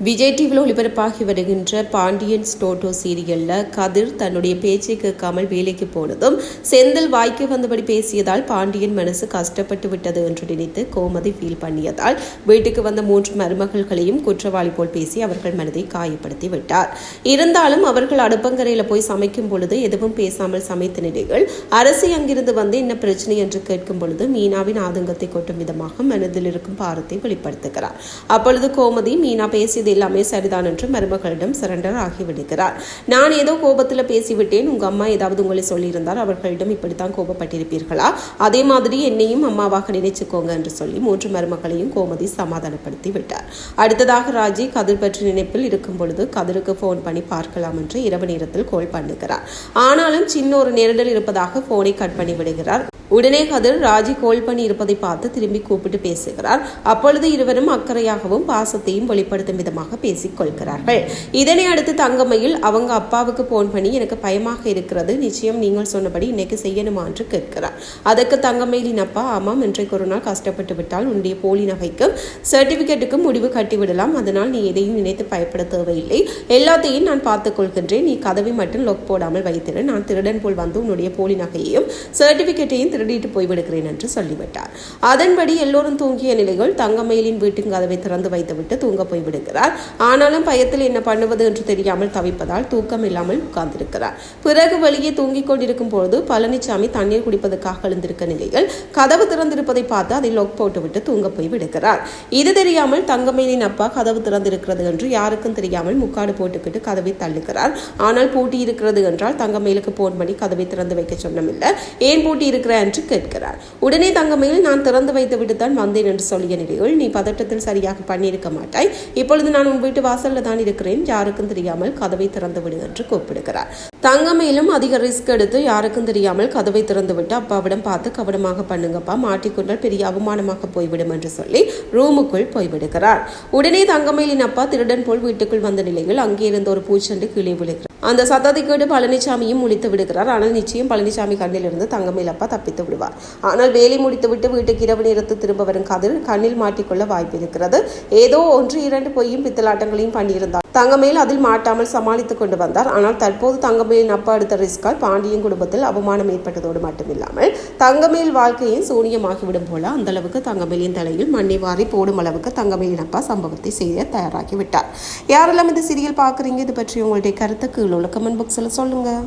விஜய் டிவியில் ஒளிபரப்பாகி வருகின்ற பாண்டியன் ஸ்டோட்டோ சீரியலில் கதிர் தன்னுடைய பேச்சை கேட்காமல் வேலைக்கு போனதும் செந்தில் வாய்க்கு வந்தபடி பேசியதால் பாண்டியன் மனசு கஷ்டப்பட்டு விட்டது என்று நினைத்து கோமதி ஃபீல் பண்ணியதால் வீட்டுக்கு வந்த மூன்று மருமகள்களையும் குற்றவாளி போல் பேசி அவர்கள் மனதை காயப்படுத்தி விட்டார். இருந்தாலும் அவர்கள் அடுப்பங்கரையில் போய் சமைக்கும் பொழுது எதுவும் பேசாமல் சமைத்த நிலைகள் அரசு அங்கிருந்து வந்து என்ன பிரச்சனை என்று கேட்கும் பொழுது மீனாவின் ஆதங்கத்தை கொட்டும் விதமாக மனதில் இருக்கும் பாரத்தை வெளிப்படுத்துகிறார். அப்பொழுது கோமதி மீனா பேசியது எல்லாமே சரிதான் என்று மருமகளிடம் சரண்டர் ஆகிவிடுகிறார். நான் ஏதோ கோபத்தில் பேசிவிட்டேன். உங்கள் அம்மா ஏதாவது உங்களை சொல்லியிருந்தால் அவர்களிடம் இப்படித்தான் கோபப்பட்டிருப்பீர்களா? அதே மாதிரி என்னையும் அம்மாவாக நினைச்சுக்கோங்க என்று சொல்லி மூன்று மருமகளையும் கோமதி சமாதானப்படுத்தி விட்டார். அடுத்ததாக ராஜி கதிர் பற்றி நினைப்பில் இருக்கும் பொழுது கதிருக்கு ஃபோன் பண்ணி பார்க்கலாம் என்று இரவு நேரத்தில் கோல் பண்ணுகிறார். ஆனாலும் சின்ன ஒரு நெருடல் இருப்பதாக ஃபோனை கட் பண்ணி விடுகிறார் உடனே கதிர் ராஜி கோல் பண்ணி இருப்பதை பார்த்து திரும்பி கூப்பிட்டு பேசுகிறார். அப்பொழுது இருவரும் அக்கறையாகவும் பாசத்தையும் வெளிப்படுத்தும் விதமாக பேசிக் கொள்கிறார்கள். இதனை அடுத்து தங்கமையில் அவங்க அப்பாவுக்கு போன் பண்ணி எனக்கு பயமாக இருக்கிறது. நிச்சயம் நீங்கள் சொன்னபடி இன்னைக்கு செய்யணுமா? என்று கேட்கிறார். அதற்கு தங்கமயிலின் அப்பா ஆமாம் இன்றைக்கு ஒரு நாள் கஷ்டப்பட்டு விட்டால் உன்னுடைய போலி நகைக்கும் சர்டிபிகேட்டுக்கும் முடிவு கட்டிவிடலாம். அதனால் நீ எதையும் நினைத்து பயப்பட தேவையில்லை. எல்லாத்தையும் நான் பார்த்துக் கொள்கின்றேன். நீ கதவை மட்டும் லொக் போடாமல் வைத்திரு. நான் திருடன் போல் வந்து உன்னுடைய போலி நகையையும் சர்டிபிகேட்டையும் திருடிட்டு போய்விடுகிறேன் என்று சொல்லிவிட்டார். அதன்படி எல்லோரும் தூங்கிய நிலையில் தங்கமயிலின் வீட்டின் கதவை திறந்து வைத்துவிட்டு தூங்க போய்விடுகிறார். ஆனாலும் பயத்தில் என்ன பண்ணுவது என்று தெரியாமல் தவிப்பதால் தூக்கம் இல்லாமல் உட்கார்ந்திருக்கிறார். பிறகு வெளியே தூங்கிக் கொண்டிருக்கும் பொழுது பழனிசாமி தண்ணீர் குடிப்பதற்காக எழுந்திருக்க நிலையில் கதவு திறந்திருப்பதை பார்த்து அதை லொக் போட்டுவிட்டு தூங்க போய் விடுகிறார் இது தெரியாமல் தங்கமயிலின் அப்பா கதவு திறந்திருக்கிறது என்று யாருக்கும் தெரியாமல் முக்காடு போட்டுக்கிட்டு கதவை தள்ளுகிறார். ஆனால் பூட்டி இருக்கிறது என்றால் தங்கமயிலுக்கு போன் பண்ணி கதவை திறந்து வைக்க சொன்னமில்லை. ஏன் பூட்டி இருக்கிற என்று கேட்கிறார். உடனே தங்கமயில் நான் திறந்து வைத்து விட்டு தான் வந்தேன் என்று சொல்லிய நிலையில் நீ பதட்டத்தில் சரியாக பண்ணியிருக்க மாட்டாய். இப்பொழுது நான் உன் வீட்டு வாசல்ல தான் இருக்கிறேன். யாருக்கும் தெரியாமல் கதவை திறந்து விடு என்று கூப்பிடுகிறார். தங்கமயிலும் அதிக ரிஸ்க் எடுத்து யாருக்கும் தெரியாமல் கதவை திறந்து விட்டு அப்பாவிடம் பார்த்து கவனமாக பண்ணுங்கப்பா. மாட்டிக்கொண்டால் பெரிய அவமானமாக போய்விடும் என்று சொல்லி ரூமுக்குள் போய்விடுகிறார். உடனே தங்கமயிலின் அப்பா திருடன் போல் வீட்டுக்குள் வந்த நிலையில் அங்கே இருந்த ஒரு பூச்செண்டு கீழே விழுகிறார் அந்த சத்தத்தை கேட்டு பழனிசாமியும் முழித்து விடுகிறார். ஆனால் நிச்சயம் பழனிசாமி கண்ணிலிருந்து தங்கமயில் தப்பித்து விடுவார். ஆனால் வேலை முடித்துவிட்டு வீட்டுக்கு இரவு நேரத்து திரும்ப வரும் கதிர் கண்ணில் மாட்டிக்கொள்ள வாய்ப்பு இருக்கிறது ஏதோ ஒன்று இரண்டு பொய்யும் பித்தலாட்டங்களையும் பண்ணியிருந்தார். தங்கமேல் அதில் மாட்டாமல் சமாளித்துக் கொண்டு வந்தார். ஆனால் தற்போது தங்கமேலின் அப்பா எடுத்த ரிஸ்கால் பாண்டியன் குடும்பத்தில் அவமானம் ஏற்பட்டதோடு மட்டுமில்லாமல் தங்கமேல் வாழ்க்கையும் சூனியமாகிவிடும் போல அந்த அளவுக்கு தங்கமேலின் தலையில் மண்ணை வாரி போடும் அளவுக்கு தங்கமேலின் அப்பா சம்பவத்தை செய்ய தயாராகிவிட்டார். யாரெல்லாம் இந்த சீரியல் பார்க்குறீங்க? இது பற்றி உங்களுடைய கருத்து கீழே உள்ள கமெண்ட் பாக்ஸில் சொல்லுங்கள்